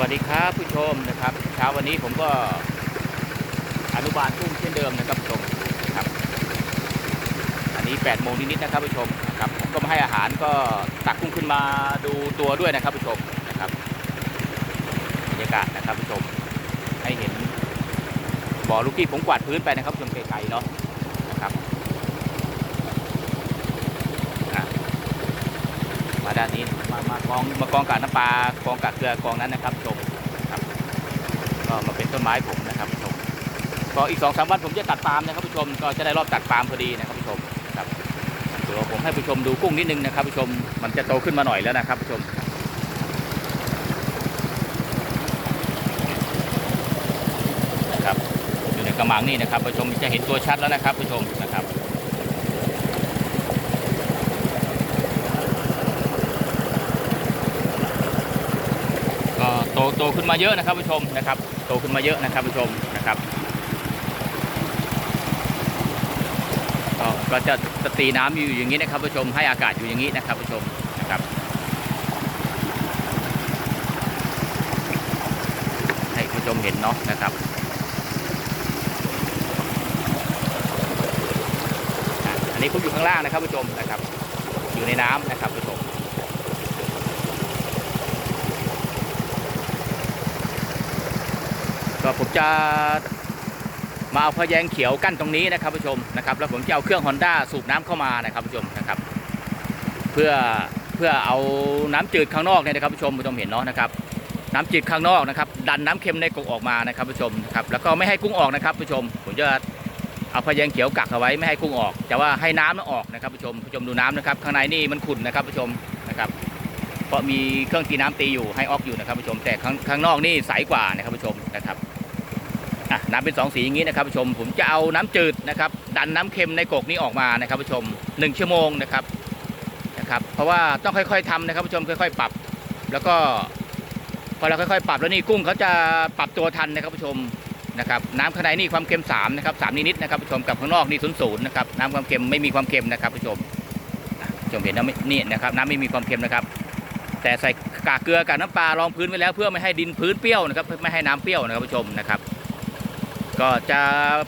วัสดีครับผู้ชมนะครับเช้าวันนี้ผมก็อนุบาลกุ้งเช่นเดิมนะครับผู้ชมครับ อันนี้8โมงนิดๆนะครับผู้ชมนะครับผมก็มาให้อาหารก็ตักกุ้งขึ้นมาดูตัวด้วยนะครับผู้ชมนะครับบรรยากาศนะครับผู้ชม ให้เห็นบ่อลูกกี้ผมกวาดพื้นไปนะครับผู้ชมไกลๆเนาะนะครับอะ มาด้านนี้มามากองมากองกากน้ำปลากองกากเกลือกองนั้นนะครับชมครับก็มาเป็นต้นไม้ผมนะครับชมก็อีกสองสามวันผมจะตัดปาล์มนะครับผู้ชมก็จะได้รอบตัดปาล์มพอดีนะครับผู้ชมครับเดี๋ยวผมให้ผู้ชมดูกุ้งนิดนึงนะครับผู้ชมมันจะโตขึ้นมาหน่อยแล้วนะครับผู้ชมครับอยู่ในกระมังนี่นะครับผู้ชมจะเห็นตัวชัดแล้วนะครับผู้ชมนะครับก็ โตขึ้นมาเยอะนะครับผู้ชมนะครับ โตขึ้นมาเยอะนะครับผู้ชมนะครับก็จะจะตีน้ำอยู่อย่างนี้นะครับผู้ชมให้อากาศอยู่อย่างนี้นะครับผู้ชมนะครับให้ผู้ชมเห็นเนาะนะครับอันนี้ผมอยู่ข้างล่างนะครับผู้ชมนะครับ อยู่ในน้ำนะครับผู้ชม ก็ผมจะมาเอาพะแยงเขียวกั้นตรงนี้นะครับผู้ชมนะครับ แล้วผมจะเอาเครื่องฮอนด้าสูบน้ำเข้ามานะครับผู้ชมนะครับ เพื่อเพื่อเอาน้ำจืดข้างนอกเนี่ยนะครับผู้ชมผู้ชมเห็นเนาะนะครับน้ำจืดข้างนอกนะครับ ดันน้ำเค็มในกรงออกมานะครับผู้ชมนะครับแล้วก็ไม่ให้กุ้งออกนะครับผู้ชม ผมจะเอาพะแยงเขียวกักเอาไว้ไม่ให้กุ้งออก แต่ว่าให้น้ำมันออกนะครับผู้ชมผู้ชมดูน้ำนะครับ ข้างในนี่มันขุ่นนะครับผู้ชมนะครับเพราะมีเครื่องตีน้ำตีอยู่ให้ออกอยู่นะครับผู้ชมแต่ข้างข้างนอกนี่ใสกว่านะครับผู้ชมนะครับ น้ำเป็นสองสีอย่างนี้นะครับผู้ชม ผมจะเอาน้ำจืดนะครับ ดันน้ำเค็มในกกนี้ออกมานะครับผู้ชมหนึ่งชั่วโมงนะครับนะครับ เพราะว่าต้องค่อยๆทำนะครับผู้ชมค่อย ๆ ปรับ แล้วก็พอเราค่อยๆ ปรับแล้วนี่กุ้งเขาจะปรับตัวทันนะครับผู้ชมนะครับน้ำข้างในนี่ความเค็ม3นะครับ3นิดๆนะครับผู้ชมกับข้างนอกนี่ศูนย์ศูนย์นะครับน้ำความเค็มไม่มีความเค็มนะครับผู้ชมผู้ชมเห็นนะไม่นี่นะครับน้ำไม่มีความเค็มนะครับ แต่ใส่กากเกลือกับน้ำปลารองพื้นไว้แล้ว เพื่อไม่ให้ดินพื้นเปรี้ยวนะครับไม่ให้น้ำเปรี้ยวนะครับผู้ชมนะครับ ก็จะ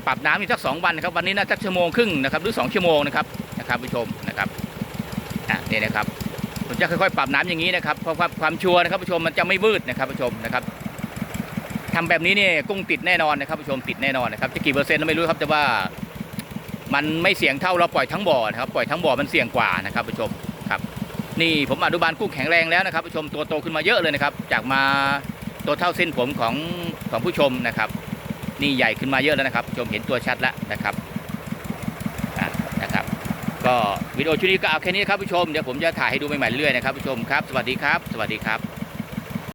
ปรับน้ำอีกสักสองวันนะครับวันนี้น่าจะชั่วโมงครึ่งนะครับหรือสองชั่วโมงนะครับนะครับผู้ชมนะครับอะนี่นะครับผมจะค่อยๆปรับน้ำอย่างนี้นะครับเพราะความความชัวร์นะครับผู้ชมมันจะไม่วืดนะครับผู้ชมนะครับทำแบบนี้เนี่ยกุ้งติดแน่นอนนะครับผู้ชมติดแน่นอนนะครับจะกี่เปอร์เซ็นต์เราไม่รู้ครับแต่ว่ามันไม่เสี่ยงเท่าเราปล่อยทั้งบ่อนะครับปล่อยทั้งบ่อมันเสี่ยงกว่านะครับผู้ชมครับนี่ผมอนุบาลกุ้งแข็งแรงแล้วนะครับผู้ชมตัวโตขึ้นมาเยอะเลยนะครับจากมาตัวเท่าเส้นผมของของผู้ชมนะครับ นี่ใหญ่ขึ้นมาเยอะแล้วนะครับ ชมเห็นตัวชัดแล้วนะครับนะครับ ก็วิดีโอชุดนี้ก็เอาแค่นี้ครับผู้ชม เดี๋ยวผมจะถ่ายให้ดูใหม่ๆเรื่อยๆนะครับผู้ชมครับ สวัสดีครับ สวัสดีครับ